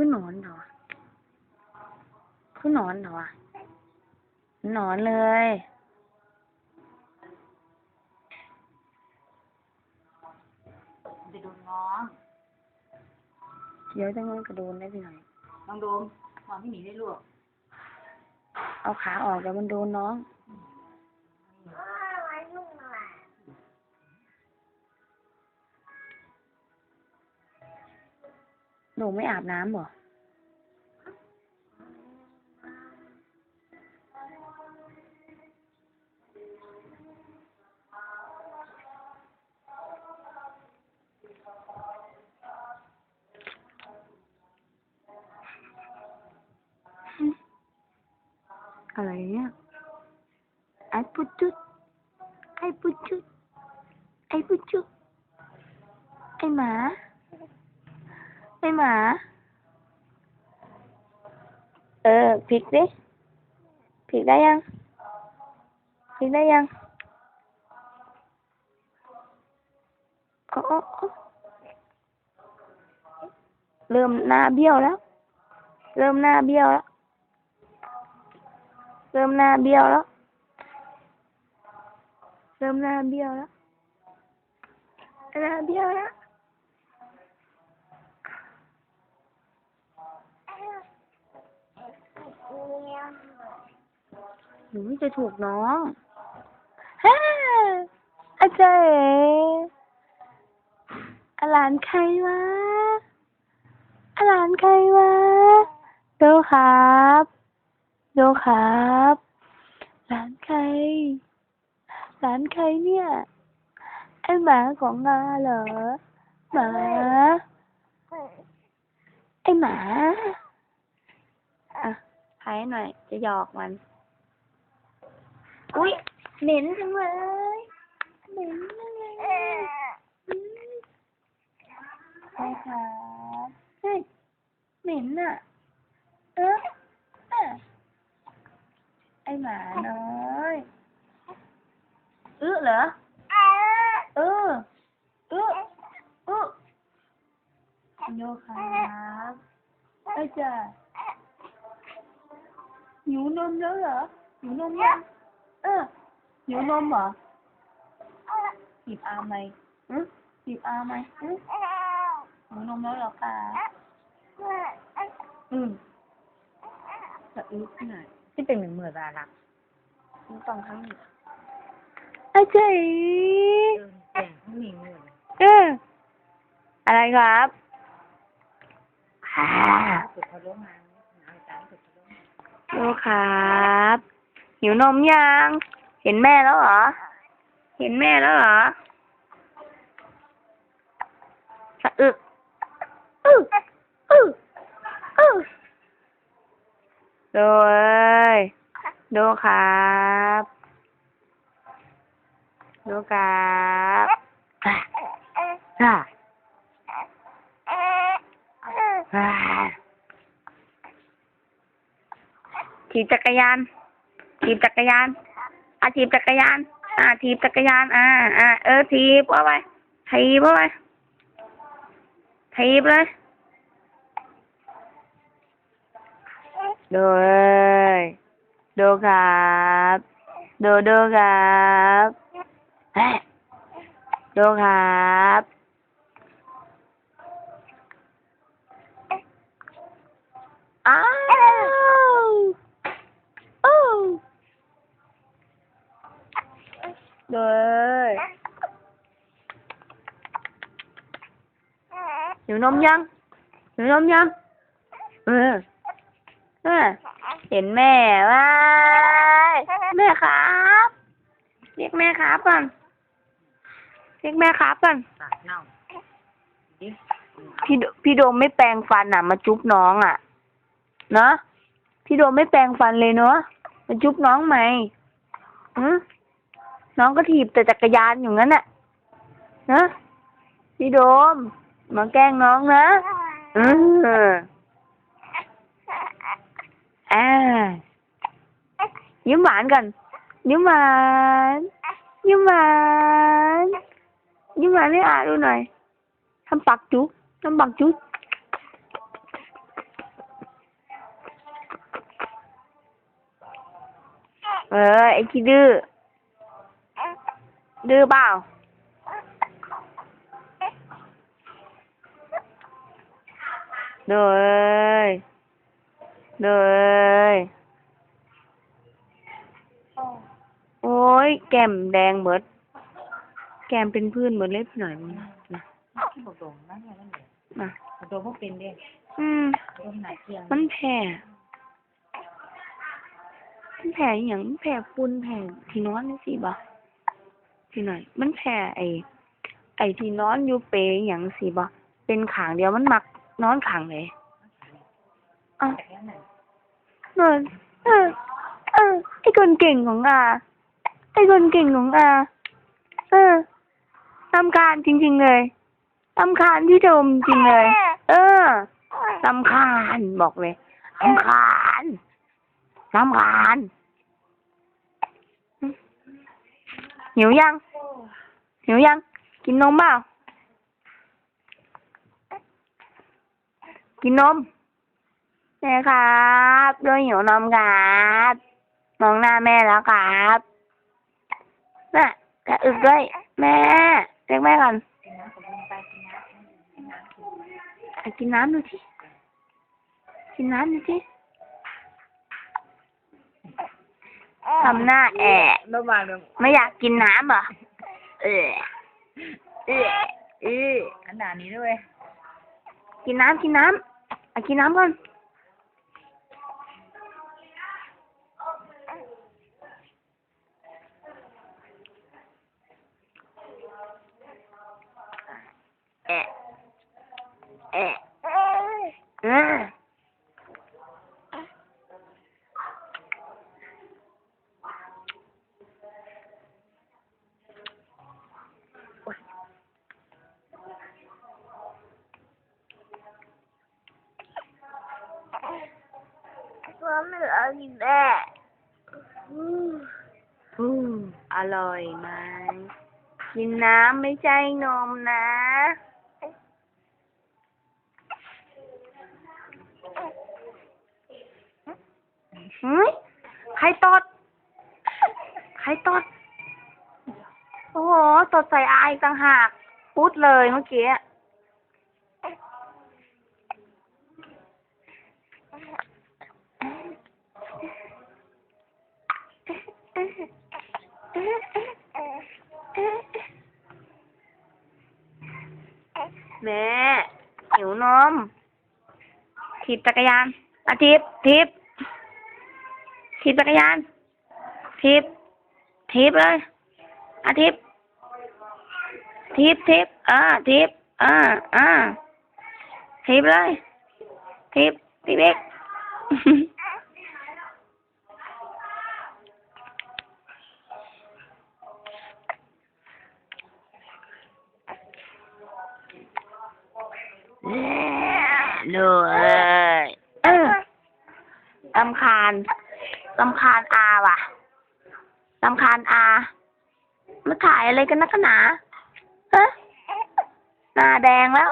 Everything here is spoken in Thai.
ขึ้นหนอนเหรอขึ้นหนอนเหรอวะหนอนเลยมันจะโดนน้องเดี๋ยวจะงอนกระโดนได้พี่หน่อยน้องโดมวางพี่หมีได้ลูกเอาขาออกเดี๋ยวมันโดนน้อง หนูไม่อาบน้ำเหรอ อะไรเนี่ยไอ้ปุจุดไอ้ปุจุดไอ้ปุจุดไอ้หมา ไอ้หมา เออพลิกดิพลิกได้ยังพลิกได้ยังโอ้โอ้โอ้เริ่มหน้าเบี้ยวแล้ว เริ่มหน้าเบี้ยวแล้ว เริ่มหน้าเบี้ยวแล้ว เริ่มหน้าเบี้ยวแล้วหน้าเบี้ยวแล้ว หนูจะถูกน้องฮ่าอาจารย์อลานใครวะอลานใครวะโดครับโดครับหลานใครหลานใครเนี่ยไอหมาของงาเหรอหมาไอหมาอะ ถ่ายให้หน่อย จะหยอกมัน อุ้ยเหม็นจังเลยเหม็นจังเลยอืมใช่ครับเฮ้ยเหม็นอะเออเออไอหมาน้อยอื้อเหรอเออเออเออโยครับไอ้จ้ะ หิวนมแล้วเหรอหิวนมยังเออหิวนมเหรอจีบอาไหมอือจีบอาไหมอือหิวนมแล้วเหรอคะอืมจะอึที่ไหนที่เป็นเหมือนเหมือนอะไรต้องต้องทั้งนี้อาจารย์เดินแต่งพี่หมีเหมือนเอออะไรครับค่ะสุดเขา ดูครับ หิวนมยัง เห็นแม่แล้วเหรอ เห็นแม่แล้วเหรอ สะอึกอึอึอึกดูเอ้ยดูครับดูครับอะอะอะ ถีบจักรยาน ถีบจักรยานอะถีบจักรยาน อะถีบจักรยาน อ่าอ่าเออถีบเอาไปถีบเอาไปถีบเลยดูเอ้ยดูครับดูดูครับเฮ้ยดูครับอ้าวอ้าวดู เอ้ยหิวนมยังหิวนมยัง เออเออเห็นแม่ว้ายแม่ครับ เรียกแม่ครับก่อน เรียกแม่ครับก่อน พี่พี่โดมไม่แปรงฟันอะ มาจุ๊บน้องอะ เนอะพี่โดมไม่แปรงฟันเลยเนอะมาจุ๊บน้องไหมหือ น้องก็ถีบแต่จักรยานอยู่งั้นน่ะนะพี่โดม มาแกล้งน้องนะอืออ่ายิ้มหวานกันยิ้มหวานยิ้มหวานยิ้มหวานให้อาดูหน่อยทำปากจุ๊ทำปากจุ๊เออไอ้ขี้ดื้อ ดื้อเปล่า เด้ยเด้ยโอ้ย แก้มแดงเหมือดแก้มเป็นพื้นเหมือนเล็บหน่อยมึงนะนะที่บอกโดมนั่นแหละนั่นแหละนะบอกโดมพวกเป็นเด้อืมโดมหนาเคียงมันแผ่มันแผ่อหย่างมันแผ่ฝุ่นแผ่ที่นอนนี่สิบ่ี่หนมันแผ่ไอไอที่นอนอยู่เปยอย่างสิบ่เป็นขางเดียวมันมักนอนขางเลยอะนนอนเออเออไอคนเก่งของอาไอคนเก่งของอาเออตำคาญจริง ๆ เลยตำคาญที่ชมจริงเลย เออตำคาญบอกเลยตำคาญตำคาญหิวยัง หิวยัง กินนมเปล่า กินนมแม่ครับด้วยหิวนมครับมองหน้าแม่แล้วครับน่ะกระอึกด้วย แม่เรียกแม่ก่อนกินน้ำกับลงไปกินน้ำกินน้ำกินอะกินน้ำดูสิกินน้ำดูสิทำหน้าแอะระหว่างเดิมไม่อยากกินน้ำเหรอ เออเออเออขนาดนี้ด้วย กินน้ำกินน้ำอะกินน้ำก่อนแอะแอะเออ ว่า ไม่อร่อยแม่อืมอร่อยไหมกินน้ำไม่ใช่นมนะหืมใครตด ใครตด โอ้โห ตดใส่อายต่างหากปุ๊ดเลยเมื่อกี้อะ แม่หิวนมถีบจักรยานอาทิบทิบถีบจักรยานทิบทิบเลยอาทิบทิบทิบอ่าทิบอ่าอ่าทิบเลยทิบทิบเอก เลยลำคาญลำคาญอาว่ะลำคาญอา มาถ่ายอะไรกันนักหนาฮะหน้าแดงแล้ว